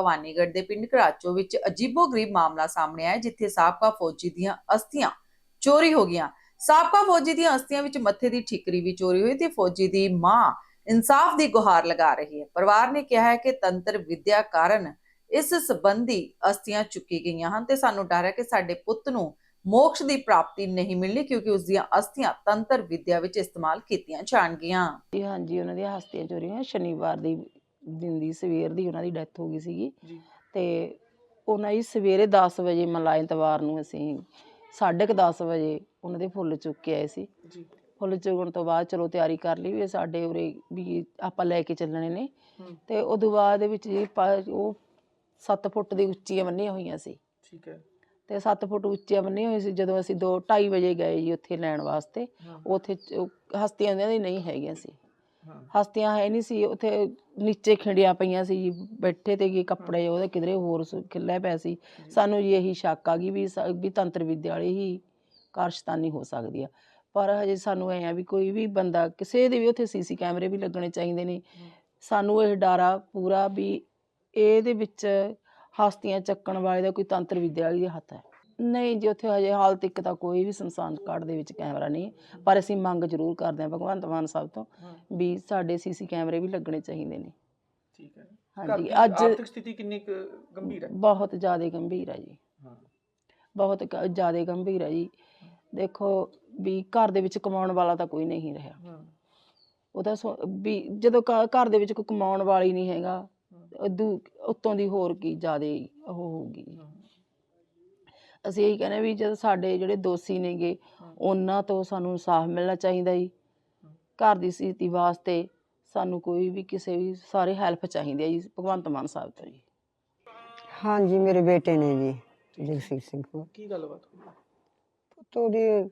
ਭਵਾਨੀਗੜ੍ਹ ਦੇ ਪਿੰਡ ਘਰਾਚੋ ਵਿੱਚ ਅਜੀਬੋ-ਗਰੀਬ ਮਾਮਲਾ ਸਾਹਮਣੇ ਆਇਆ, ਜਿੱਥੇ ਸਾਬਕਾ ਫੌਜੀ ਦੀਆਂ ਅਸਥੀਆਂ ਚੋਰੀ ਹੋ ਗਈਆਂ। ਸਾਬਕਾ ਫੌਜੀ ਦੀਆਂ ਅਸਥੀਆਂ ਵਿੱਚ ਮੱਥੇ ਦੀ ਠਿਕਰੀ ਵੀ ਚੋਰੀ ਹੋਈ ਤੇ ਫੌਜੀ ਦੀ ਮਾਂ ਇਨਸਾਫ ਦੀ ਗੁਹਾਰ ਲਗਾ ਰਹੀ ਹੈ। ਪਰਿਵਾਰ ਨੇ ਕਿਹਾ ਹੈ ਕਿ ਤੰਤਰ ਵਿਦਿਆ ਕਾਰਨ ਇਸ ਸੰਬੰਧੀ ਅਸਥੀਆਂ ਚੁੱਕੀ ਗਈਆਂ ਹਨ ਤੇ ਸਾਨੂੰ ਡਰ ਹੈ ਕਿ ਸਾਡੇ ਪੁੱਤ ਨੂੰ ਮੋਕਸ਼ ਦੀ ਪ੍ਰਾਪਤੀ ਨਹੀਂ ਮਿਲਣੀ ਕਿਉਂਕਿ ਉਸ ਦੀਆਂ ਅਸਥੀਆਂ ਤੰਤਰ ਵਿਦਿਆ ਵਿੱਚ ਇਸਤੇਮਾਲ ਕੀਤੀਆਂ ਜਾਣਗੀਆਂ। ਹਾਂਜੀ, ਉਹਨਾਂ ਦੀਆਂ ਹਸਤੀਆਂ ਚੋਰੀਆਂ ਸ਼ਨੀਵਾਰ ਦੀ ਦਿਨ ਦੀ ਸਵੇਰ ਦੀ ਉਹਨਾਂ ਦੀ ਡੈਥ ਹੋ ਗਈ ਸੀਗੀ। ਜੀ। ਤੇ ਉਹਨਾਂ ਦੀ ਸਵੇਰੇ 10 ਵਜੇ ਮਲਾਈ ਐਤਵਾਰ ਨੂੰ ਅਸੀਂ ਸਾਢੇ ਕੁ 10 ਵਜੇ ਉਹਨਾਂ ਦੇ ਫੁੱਲ ਚੁੱਕ ਕੇ ਆਏ ਸੀ। ਜੀ। ਫੁੱਲ ਚੁਗਣ ਤੋਂ ਬਾਅਦ ਚਲੋ ਤਿਆਰੀ ਕਰ ਲਈ ਵੀ ਇਹ ਸਾਡੇ ਉਰੇ ਵੀ ਆਪਾਂ ਲੈ ਕੇ ਚੱਲਣੇ ਨੇ। ਹੂੰ। ਤੇ ਉਦੋਂ ਬਾਅਦ ਦੇ ਵਿੱਚ ਜੀ ਪਾ- ਉਹ 7 ਫੁੱਟ ਦੀ ਉੱਚੀਆਂ ਬੰਨੀਆਂ ਹੋਈਆਂ ਸੀ। ਠੀਕ ਹੈ। ਤੇ 7 ਫੁੱਟ ਉੱਚੀਆਂ ਬੰਨੀਆਂ ਹੋਈਆਂ ਸੀ ਜਦੋਂ ਅਸੀਂ 2 2:30 ਵਜੇ ਗਏ ਜੀ ਉੱਥੇ ਲੈਣ ਵਾਸਤੇ। ਹਾਂ। ਉੱਥੇ ਚ- ਉਹ ਹਸਤੀਆਂ ਉਹਨਾਂ ਦੀ ਨਹੀਂ ਹੈਗੀਆਂ ਸੀ। ਹਸਤੀਆਂ ਹੈ ਨਹੀਂ ਸੀ ਉੱਥੇ ਨੀਚੇ ਖਿੰਡੀਆਂ ਪਈਆਂ ਸੀ ਜੀ ਬੈਠੇ ਤੇ ਕੀ ਕੱਪੜੇ ਉਹਦੇ ਕਿਧਰੇ ਹੋਰ ਖਿੱਲੇ ਪਏ ਸੀ। ਸਾਨੂੰ ਜੀ ਇਹੀ ਸ਼ੱਕ ਆ ਗਈ ਵੀ ਸ- ਵੀ ਤੰਤਰ ਵਿਦਿਆ ਵਾਲੀ ਹੀ ਕਾਰਸ਼ਤਾਨੀ ਹੋ ਸਕਦੀ ਆ। ਪਰ ਹਜੇ ਸਾਨੂੰ ਐ ਆ ਵੀ ਕੋਈ ਵੀ ਬੰਦਾ ਕਿਸੇ ਦੇ ਵੀ ਉੱਥੇ ਸੀਸੀ ਕੈਮਰੇ ਵੀ ਲੱਗਣੇ ਚਾਹੀਦੇ ਨੇ। ਸਾਨੂੰ ਇਹ ਡਰ ਪੂਰਾ ਵੀ ਇਹਦੇ ਵਿੱਚ ਹਸਤੀਆਂ ਚੱਕਣ ਵਾਲੇ ਦਾ ਕੋਈ ਤੰਤਰ ਵਿਦਿਆ ਵਾਲੀ ਦਾ ਹੱਥ ਹੈ। ਨਹੀਂ ਜੀ ਉੱਥੇ ਹਜੇ ਹਾਲ ਤੱਕ ਤਾਂ ਕੋਈ ਵੀ ਸ਼ਮਸ਼ਾਨ ਘਾਟ ਦੇ ਵਿੱਚ ਕੈਮਰਾ ਨਹੀਂ। ਪਰ ਅਸੀਂ ਮੰਗ ਜ਼ਰੂਰ ਕਰਦੇ ਹਾਂ ਭਗਵੰਤ ਮਾਨ ਸਾਹਿਬ ਤੋਂ ਵੀ ਸਾਡੇ ਸੀਸੀ ਕੈਮਰੇ ਵੀ ਲੱਗਣੇ ਚਾਹੀਦੇ ਨੇ। ਠੀਕ ਹੈ। ਹਾਂਜੀ ਅੱਜ ਆਰਥਿਕ ਸਥਿਤੀ ਕਿੰਨੀ ਕੁ ਗੰਭੀਰ ਹੈ? ਬਹੁਤ ਜ਼ਿਆਦਾ ਗੰਭੀਰ ਹੈ ਜੀ। ਹਾਂ। ਬਹੁਤ ਜ਼ਿਆਦਾ ਗੰਭੀਰ ਹੈ ਜੀ। ਦੇਖੋ ਵੀ ਘਰ ਦੇ ਵਿੱਚ ਕਮਾਉਣ ਵਾਲਾ ਤਾਂ ਕੋਈ ਨਹੀਂ ਰਿਹਾ। ਹਾਂ। ਉਹਦਾ ਸੋ- ਵੀ ਜਦੋਂ ਘਰ ਦੇ ਵਿੱਚ ਕੋਈ ਕਮਾਉਣ ਵਾਲੀ ਨਹੀਂ ਹੈਗਾ ਉਦੋਂ ਉੱਤੋਂ ਦੀ ਹੋਰ ਕੀ ਜ਼ਿਆਦਾ ਉਹ ਹੋਊਗੀ। ਅਸੀਂ ਇਹੀ ਕਹਿੰਦੇ ਵੀ ਜਦ ਸਾਡੇ ਜਿਹੜੇ ਦੋਸ਼ੀ ਨੇਗੇ ਹਾਂ। ਉਹਨਾਂ ਤੋਂ ਸਾਨੂੰ ਇਨਸਾਫ ਮਿਲਣਾ ਚਾਹੀਦਾ ਜੀ। ਘਰ ਦੀ ਸਥਿਤੀ ਵਾਸਤੇ ਸਾਨੂੰ ਕੋਈ ਵੀ ਕਿਸੇ ਵੀ ਸਾਰੇ ਹੈਲਪ ਚਾਹੀਦੀ ਹੈ ਜੀ ਭਗਵੰਤ ਮਾਨ ਸਾਹਿਬ ਤੋਂ ਜੀ। ਹਾਂਜੀ ਮੇਰੇ ਬੇਟੇ ਨੇ ਜੀ ਜਗਸੀਰ ਸਿੰਘ ਕੀ ਗੱਲਬਾਤ ਹੋਈ? ਪੁੱਤ ਉਹਦੀ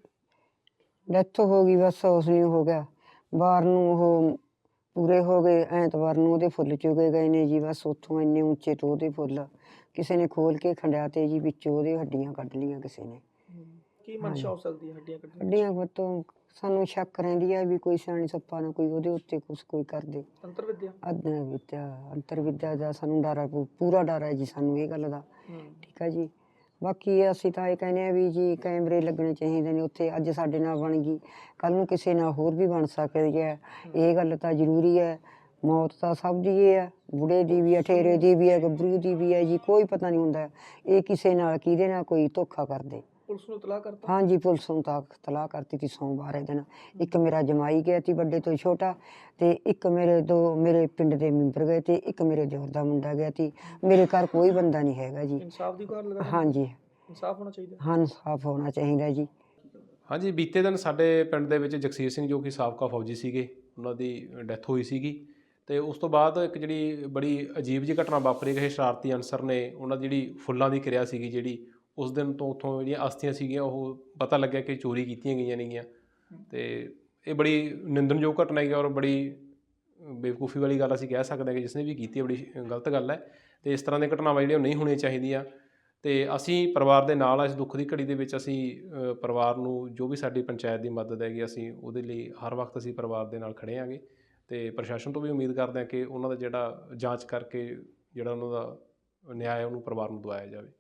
ਡੈਥ ਹੋ ਗਈ ਬਸ ਉਸ ਨੂੰ ਹੋ ਗਿਆ। ਬਾਹਰ ਨੂੰ ਉਹ ਪੂਰੇ ਹੋ ਗਏ ਐਤਵਾਰ ਨੂੰ ਉਹਦੇ ਫੁੱਲ ਚੁਗੇ ਗਏ ਨੇ ਜੀ ਬਸ ਉੱਥੋਂ ਇੰਨੇ ਉੱਚੇ ਤੋਂ ਉਹਦੇ ਫੁੱਲ। ਕਿਸੇ ਨੇ ਖੋਲ ਕੇ ਖੰਡਿਆ ਤੇ ਜੀ ਵਿੱਚੋਂ ਉਹਦੇ ਹੱਡੀਆਂ ਕੱਢ ਲੀਆਂ ਕਿਸੇ ਨੇ। ਕੀ ਮਨਸ਼ਾ ਹੋ ਸਕਦੀ ਹੈ ਹੱਡੀਆਂ ਕੱਢਣ ਦੀ? ਹੱਡੀਆਂ ਪੁੱਤੋਂ ਸਾਨੂੰ ਸ਼ੱਕ ਰਹਿੰਦੀ ਆ ਵੀ ਕੋਈ ਸਿਆਣੀ ਸੱਪਾ ਨਾ ਕੋਈ ਉਹਦੇ ਉੱਤੇ ਕੁਛ ਕੋਈ ਕਰਦੇ ਤੰਤਰ ਵਿਦਿਆ ਅੰਤਰ ਵਿਦਿਆ ਦਾ ਸਾਨੂੰ ਡਰ ਆ ਪੂ- ਪੂਰਾ ਡਰ ਹੈ ਜੀ ਸਾਨੂੰ ਇਹ ਗੱਲ ਦਾ। ਹੂੰ। ਠੀਕ ਹੈ ਜੀ। ਬਾਕੀ ਅਸੀਂ ਤਾਂ ਇਹ ਕਹਿੰਦੇ ਆ ਵੀ ਜੀ ਕੈਮਰੇ ਲੱਗਣੇ ਚਾਹੀਦੇ ਨੇ, ਉੱਥੇ ਅੱਜ ਸਾਡੇ ਨਾਲ ਬਣ ਗਈ ਕੱਲ ਨੂੰ ਕਿਸੇ ਨਾਲ ਹੋਰ ਵੀ ਬਣ ਸਕਦੀ ਹੈ। ਇਹ ਗੱਲ ਤਾਂ ਜ਼ਰੂਰੀ ਹੈ, ਮੌਤ ਤਾਂ ਸਭ ਦੀ ਇਹ ਹੈ, ਬੁੜੇ ਦੀ ਵੀ ਹੈ, ਠੇਰੇ ਦੀ ਵੀ ਹੈ, ਗੱਭਰੂ ਦੀ ਵੀ ਹੈ ਜੀ, ਕੋਈ ਪਤਾ ਨਹੀਂ ਹੁੰਦਾ, ਇਹ ਕਿਸੇ ਨਾਲ ਕਿਹਦੇ ਨਾਲ ਕੋਈ ਧੋਖਾ ਕਰਦੇ। ਪੁਲਿਸ ਨੂੰ ਇਤਲਾਹ ਕਰਤਾ? ਹਾਂਜੀ ਪੁਲਿਸ ਨੂੰ ਤਾਂ ਤਲਾਹ ਕਰਤੀ ਸੀ ਸੋਮਵਾਰ ਇਹ ਦਿਨ। ਇੱਕ ਮੇਰਾ ਜਮਾਈ ਗਿਆ ਸੀ ਵੱਡੇ ਤੋਂ ਛੋਟਾ ਤੇ ਇੱਕ ਮੇਰੇ ਦੋ ਮੇਰੇ ਪਿੰਡ ਦੇ ਮੈਂਬਰ ਗਏ ਤੇ ਇੱਕ ਮੇਰੇ ਦਿਓਰ ਦਾ ਮੁੰਡਾ ਗਿਆ ਸੀ। ਮੇਰੇ ਘਰ ਕੋਈ ਬੰਦਾ ਨਹੀਂ ਹੈਗਾ ਜੀ। ਇਨਸਾਫ ਦੀ ਗੁਹਾਰ ਲਗਾ ਹਾਂਜੀ। ਇਨਸਾਫ ਹੋਣਾ ਚਾਹੀਦਾ? ਹਾਂ ਸਾਫ਼ ਹੋਣਾ ਚਾਹੀਦਾ ਜੀ। ਹਾਂਜੀ ਬੀਤੇ ਦਿਨ ਸਾਡੇ ਪਿੰਡ ਦੇ ਵਿੱਚ ਜਗਸੀਰ ਸਿੰਘ ਜੋ ਕਿ ਸਾਬਕਾ ਫੌਜੀ ਸੀਗੇ ਉਹਨਾਂ ਦੀ ਡੈਥ ਹੋਈ ਸੀਗੀ। ਤੇ ਉਸ ਤੋਂ ਬਾਅਦ ਇੱਕ ਜਿਹੜੀ ਬੜੀ ਅਜੀਬ ਜਿਹੀ ਘਟਨਾ ਵਾਪਰੀ ਗਈ ਸ਼ਰਾਰਤੀ ਅਨਸਰ ਨੇ ਉਹਨਾਂ ਦੀ ਜਿਹੜੀ ਫੁੱਲਾਂ ਦੀ ਕਿਰਿਆ ਸੀਗੀ ਜਿਹੜੀ ਉਸ ਦਿਨ ਤੋਂ ਉੱਥੋਂ ਜਿਹੜੀਆਂ ਅਸਥੀਆਂ ਸੀਗੀਆਂ ਉਹ ਪਤਾ ਲੱਗਿਆ ਕਿ ਚੋਰੀ ਕੀਤੀਆਂ ਗਈਆਂ ਨੇਗੀਆਂ। ਤੇ ਇਹ ਬੜੀ ਨਿੰਦਣਯੋਗ ਘਟਨਾ ਹੈਗੀ ਔਰ ਬੜੀ ਬੇਵਕੂਫੀ ਵਾਲੀ ਗੱਲ ਅਸੀਂ ਕਹਿ ਸਕਦੇ ਹਾਂ ਕਿ ਜਿਸਨੇ ਵੀ ਕੀਤੀ ਹੈ ਬੜੀ ਗਲਤ ਗੱਲ ਹੈ ਤੇ ਇਸ ਤਰ੍ਹਾਂ ਦੀਆਂ ਘਟਨਾਵਾਂ ਜਿਹੜੀਆਂ ਨਹੀਂ ਹੋਣੀਆਂ ਚਾਹੀਦੀਆਂ। ਤੇ ਅਸੀਂ ਪਰਿਵਾਰ ਦੇ ਨਾਲ ਇਸ ਦੁੱਖ ਦੀ ਘੜੀ ਦੇ ਵਿੱਚ ਅਸੀਂ ਪਰਿਵਾਰ ਨੂੰ ਜੋ ਵੀ ਸਾਡੀ ਪੰਚਾਇਤ ਦੀ ਮਦਦ ਹੈਗੀ ਅਸੀਂ ਉਹਦੇ ਲਈ ਹਰ ਵਕਤ ਅਸੀਂ ਪਰਿਵਾਰ ਦੇ ਨਾਲ ਖੜੇ ਆਂਗੇ। ਤੇ ਪ੍ਰਸ਼ਾਸਨ ਤੋਂ ਵੀ ਉਮੀਦ ਕਰਦੇ ਹਾਂ ਕਿ ਉਹਨਾਂ ਦਾ ਜਿਹੜਾ ਜਾਂਚ ਕਰਕੇ ਜਿਹੜਾ ਉਹਨਾਂ ਦਾ ਨਿਆਂ ਹੈ ਉਹਨੂੰ ਪਰਿਵਾਰ ਨੂੰ ਦਵਾਇਆ ਜਾਵੇ।